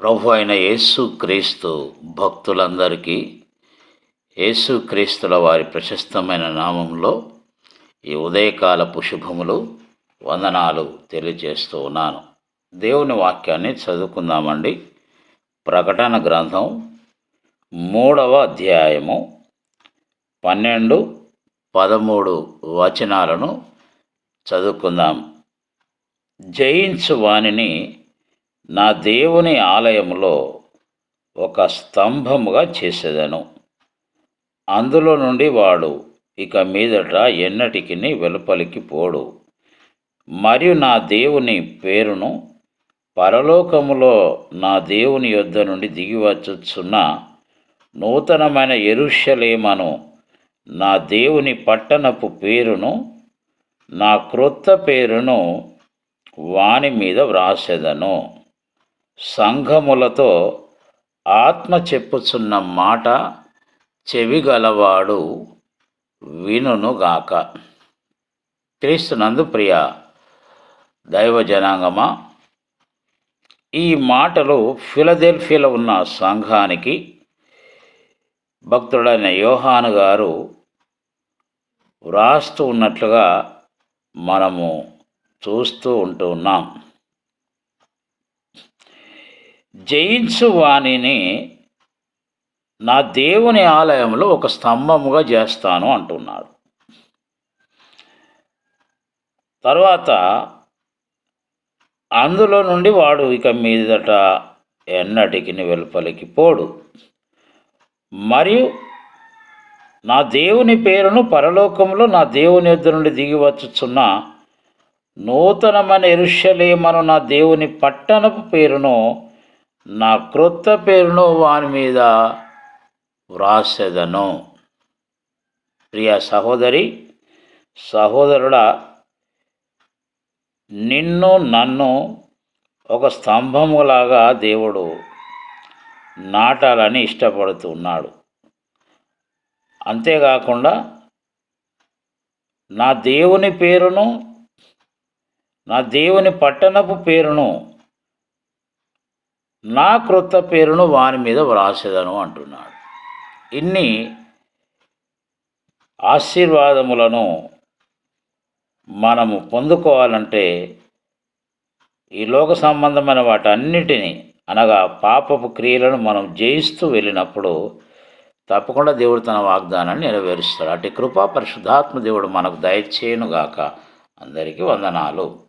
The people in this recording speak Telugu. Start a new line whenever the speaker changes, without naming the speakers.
ప్రభు అయిన యేసుక్రీస్తు భక్తులందరికీ యేసుక్రీస్తుల వారి ప్రశస్తమైన నామంలో ఈ ఉదయకాలపు శుభములు వందనాలు తెలియజేస్తూ ఉన్నాను. దేవుని వాక్యాన్ని చదువుకుందామండి. ప్రకటన గ్రంథం మూడవ అధ్యాయము పన్నెండు పదమూడు వచనాలను చదువుకుందాం. జయించు వానిని నా దేవుని ఆలయంలో ఒక స్తంభముగా చేసేదను. అందులో నుండి వాడు ఇక మీదట ఎన్నటికి వెలుపలికి పోడు. మరియు నా దేవుని పేరును పరలోకములో నా దేవుని యొద్ద నుండి దిగివచ్చుచున్న నూతనమైన ఎరుషలేమను నా దేవుని పట్టణపు పేరును నా క్రొత్త పేరును వాని మీద వ్రాసెదను. సంఘములతో ఆత్మ చెప్పుచున్న మాట చెవిగలవాడు వినుగాక క్రీస్తునందు ప్రియ దైవ జనాంగమా ఈ మాటలు ఫిలదెల్ఫియాలో ఉన్న సంఘానికి భక్తుడైన యోహాను గారు వ్రాస్తూ ఉన్నట్లుగా మనము చూస్తూ ఉంటూ ఉన్నాం. జయించు వాణిని నా దేవుని ఆలయంలో ఒక స్తంభముగా చేస్తాను అంటున్నాడు. తర్వాత అందులో నుండి వాడు ఇక మీదట ఎన్నటికి వెలుపలికి పోడు. మరియు నా దేవుని పేరును పరలోకంలో నా దేవుని యొద్ద నుండి దిగి వచ్చుచున్న నూతనమైన ఎరుషలేమను నా దేవుని పట్టణపు పేరును నా క్రొత్త పేరును వాని మీద వ్రాసెదను. ప్రియ సహోదరి సహోదరుడా నిన్ను నన్ను ఒక స్తంభములాగా దేవుడు నాటాలని ఇష్టపడుతున్నాడు. అంతేకాకుండా నా దేవుని పేరును నా దేవుని పట్టణపు పేరును నా క్రొత్త పేరును వాని మీద వ్రాసేదను అంటున్నాడు. ఇన్ని ఆశీర్వాదములను మనము పొందుకోవాలంటే ఈ లోక సంబంధమైన వాటన్నిటిని అనగా పాపపు క్రియలను మనం జయిస్తూ వెళ్ళినప్పుడు తప్పకుండా దేవుడు తన వాగ్దానాన్ని నెరవేరుస్తాడు. అటు కృపా పరిశుద్ధాత్మ దేవుడు మనకు దయచేయనుగాక. అందరికీ వందనాలు.